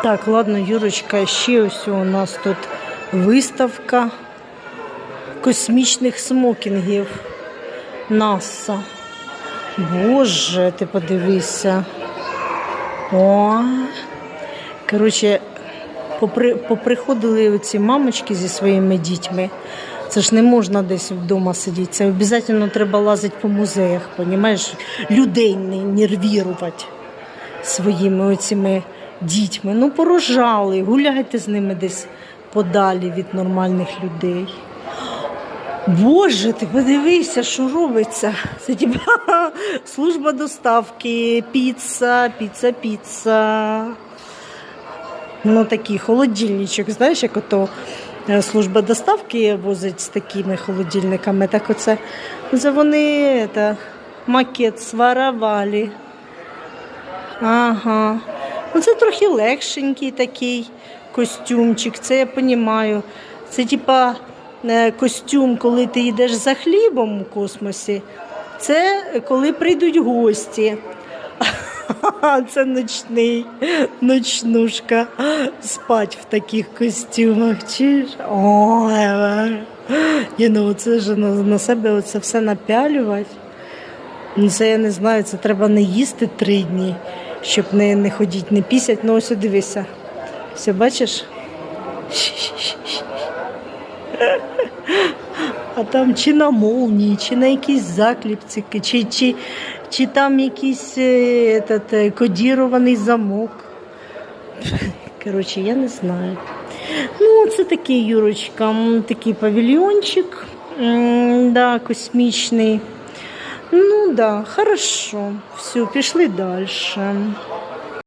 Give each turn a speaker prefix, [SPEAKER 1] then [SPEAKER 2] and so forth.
[SPEAKER 1] Так, ладно, Юрочка, ще ось у нас тут виставка космічних смокінгів НАСА. Боже, ти подивися. О. Коротше, попри, поприходили оці мамочки зі своїми дітьми. Це ж не можна десь вдома сидіти. Це обов'язково треба лазити по музеях, понімаєш? Людей не нервірувати своїми оціми дітьми. Ну, порожали, гуляйте з ними десь подалі від нормальних людей. Боже, ти подивися, що робиться. Це типа служба доставки, піца, піца, піца. Ну, такий холодильничок, знаєш, як ото е, служба доставки возить з такими холодильниками. Так оце, це вони це, макет своровали. Ага. Ну, це трохи легшенький такий костюмчик, це я розумію. Це типа е, костюм, коли ти йдеш за хлібом у космосі. Це коли прийдуть гості. Це ночний, ночнушка. Спать в таких костюмах. Чиш? Ой. Ні, ну це ж на, на себе оце все напялювати. Ну, це я не знаю, це треба не їсти три дні, щоб не, не ходити, не пісять. Ну ось дивися. Все бачиш? А там чи на молнії, чи на якісь закліпці, чи, чи, чи там якийсь е, этот, е, кодірований замок. Коротше, я не знаю. Ну, це такий Юрочка, такий павільйончик, да, космічний. Ну да, хорошо. Все, пішли далі.